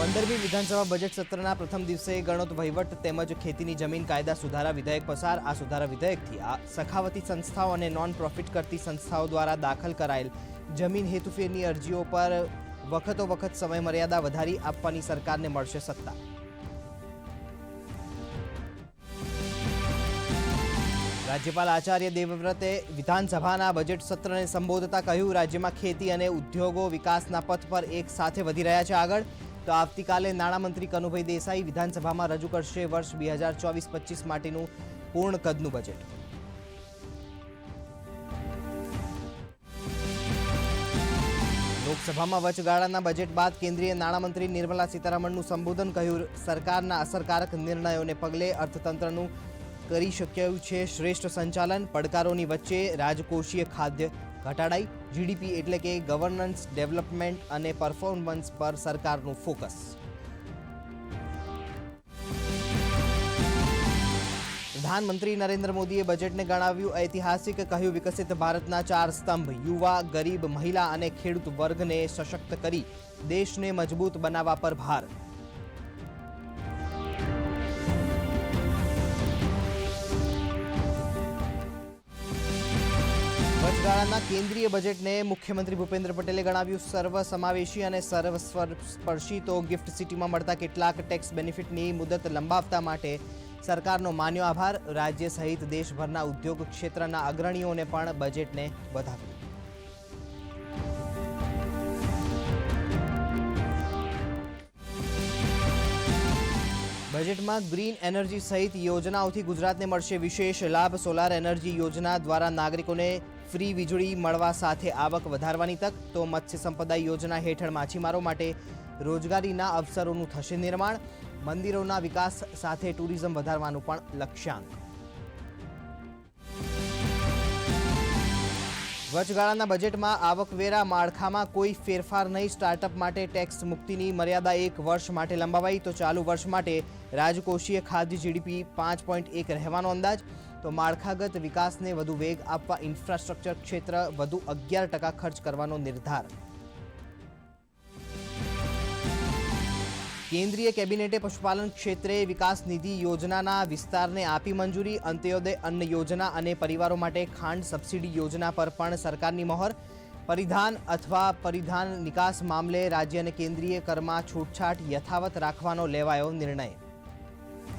પંદરમી વિધાનસભા બજેટ સત્રના પ્રથમ દિવસે ગણોત વહીવટ તેમજ ખેતીની જમીન કાયદા સુધારા વિધેયક પસાર. આ સુધારા વિધેયકથી આ સખાવતી સંસ્થાઓ અને નોન પ્રોફિટ કરતી સંસ્થાઓ દ્વારા દાખલ કરાયેલ જમીન હેતુફેરની અરજીઓ પર વખતો વખત સમયમર્યાદા વધારી આપવાની સરકારને મળશે સત્તા. રાજ્યપાલ આચાર્ય દેવવ્રતે વિધાનસભાના બજેટ સત્રને સંબોધતા કહ્યું, રાજ્યમાં ખેતી અને ઉદ્યોગો વિકાસના પથ પર એક સાથે વધી રહ્યા છે આગળ. તો આવતીકાલે નાણામંત્રી કનુભાઈ દેસાઈ વિધાનસભામાં રજૂ કરશે વર્ષ બે હજાર ચોવીસ પચીસ માટેનું પૂર્ણ કદનું બજેટ. લોકસભામાં વચગાળાના બજેટ બાદ કેન્દ્રીય નાણામંત્રી નિર્મલા સીતારામનનું સંબોધન કહ્યું, સરકારના અસરકારક નિર્ણયોને પગલે અર્થતંત્રનું કરી શક્યું છે શ્રેષ્ઠ સંચાલન, પડકારોની વચ્ચે રાજકોષીય ખાદ્ય ઘટાડાઈ જીડીપી એટલે કે ગવર્નન્સ ડેવલપમેન્ટ અને પરફોર્મન્સ પર સરકારનું ફોકસ પ્રધાનમંત્રી નરેન્દ્ર મોદીએ બજેટને ગણાવ્યું ઐતિહાસિક, કહ્યું વિકસિત ભારતના ચાર સ્તંભ, યુવા, ગરીબ, મહિલા અને ખેડૂત વર્ગને સશક્ત કરી દેશને મજબૂત બનાવવા પર ભાર. વચગાળાના કેન્દ્રીય બજેટને મુખ્યમંત્રી ભૂપેન્દ્ર પટેલે ગણાવ્યું સર્વસમાવેશી અને સર્વસ્પર્શી તો ગિફ્ટ સિટીમાં મળતા કેટલાક ટેક્સ બેનિફિટની મુદત લંબાવતા માટે સરકારનો માન્યો આભાર. રાજ્ય સહિત દેશભરના ઉદ્યોગ ક્ષેત્રના અગ્રણીઓને પણ બજેટને વધાવ્યું. બજેટમાં ગ્રીન એનર્જી સહિત યોજનાઓથી ગુજરાતને મળશે વિશેષ લાભ. સોલાર એનર્જી યોજના દ્વારા નાગરિકોને ફ્રી વીજળી મળવા સાથે આવક વધારવાની તક. તો મત્સ્ય સંપદા યોજના હેઠળ માછીમારો માટે રોજગારીના અવસરોનું થશે નિર્માણ. મંદિરોના વિકાસ સાથે ટુરિઝમ વધારવાનું પણ લક્ષ્યાંક. વચગાળાના બજેટમાં આવકવેરા માળખામાં કોઈ ફેરફાર નહીં. સ્ટાર્ટઅપ માટે ટેક્સ મુક્તિની મર્યાદા એક વર્ષ માટે લંબાવાઈ, તો ચાલુ વર્ષ માટે રાજકોષીય ખાદ્ય જીડીપી પાંચ પોઈન્ટ એક રહેવાનો અંદાજ. તો માળખાગત વિકાસને વધુ વેગ આપવા ઇન્ફ્રાસ્ટ્રક્ચર ક્ષેત્ર વધુ અગિયાર ટકા ખર્ચ કરવાનો નિર્ધાર. કેન્દ્રીય કેબિનેટે પશુપાલન ક્ષેત્રે વિકાસ નિધિ યોજનાના વિસ્તારને આપી મંજૂરી, અંત્યોદય અન્ન યોજના અને પરિવારો માટે ખાંડ સબસિડી યોજના પર પણ સરકારની મહોર. પરિધાન અથવા પરિધાન નિકાસ મામલે રાજ્ય અને કેન્દ્રીય કરમાં છૂટછાટ યથાવત રાખવાનો લેવાયો નિર્ણય.